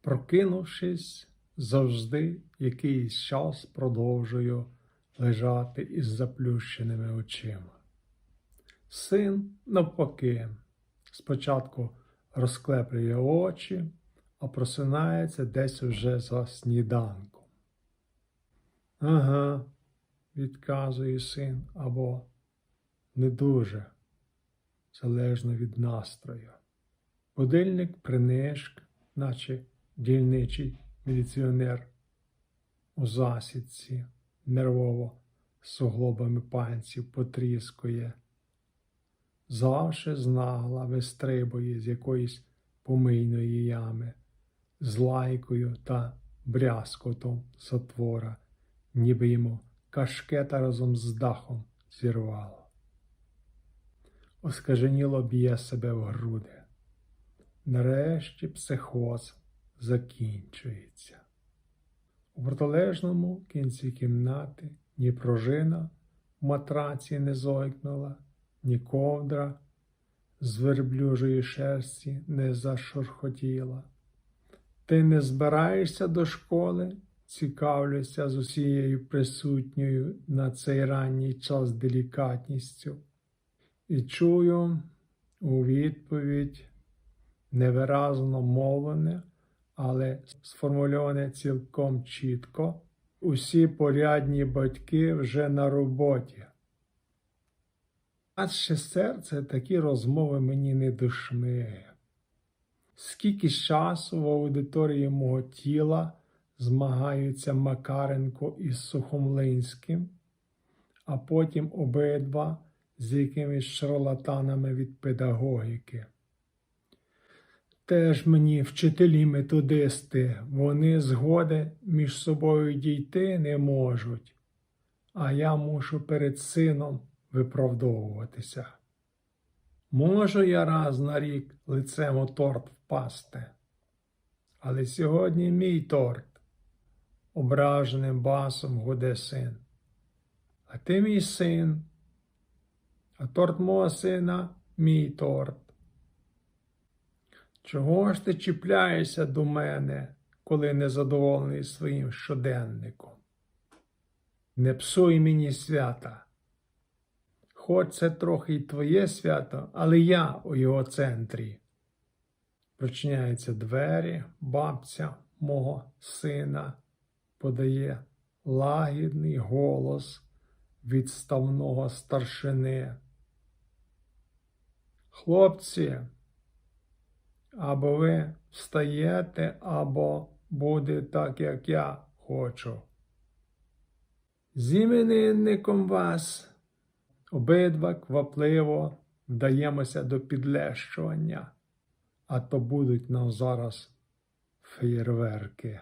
Прокинувшись, завжди якийсь час продовжую лежати із заплющеними очима. Син, навпаки, спочатку розклеплює очі, а просинається десь уже за сніданком. Ага, відказує син, або не дуже, залежно від настрою. Будильник принишк, наче дільничий міліціонер у засідці, нервово суглобами пальців потріскує. Завше знагла вистрибує з якоїсь помийної ями, з лайкою та брязкотом затвора, ніби йому кашкета разом з дахом зірвало. Оскаженіло б'є себе в груди. Нарешті психоз закінчується. У протилежному кінці кімнати ні пружина в матраці не зойкнула, ні ковдра з верблюжої шерсті не зашурхотіла. Ти не збираєшся до школи? Цікавлюся з усією присутньою на цей ранній час делікатністю. І чую у відповідь невиразно мовлене, але сформульоване цілком чітко. Усі порядні батьки вже на роботі. Адже серце такі розмови мені не до шмиги. Скільки часу в аудиторії мого тіла змагаються Макаренко із Сухомлинським, а потім обидва з якимись шарлатанами від педагогіки. Теж мені вчителі методисти, вони згоди між собою дійти не можуть, а я мушу перед сином виправдовуватися. Можу я раз на рік лицем у торт впасти, але сьогодні мій торт, ображеним басом гуде син. А ти мій син, а торт мого сина мій торт. Чого ж ти чіпляєшся до мене, коли незадоволений своїм щоденником? Не псуй мені свята. Хоч це трохи й твоє свято, але я у його центрі. Прочиняються двері, бабця мого сина подає лагідний голос відставного старшини. Хлопці, або ви встаєте, або буде так, як я хочу. З іменинником вас обидва квапливо вдаємося до підлещування, а то будуть нам зараз феєрверки.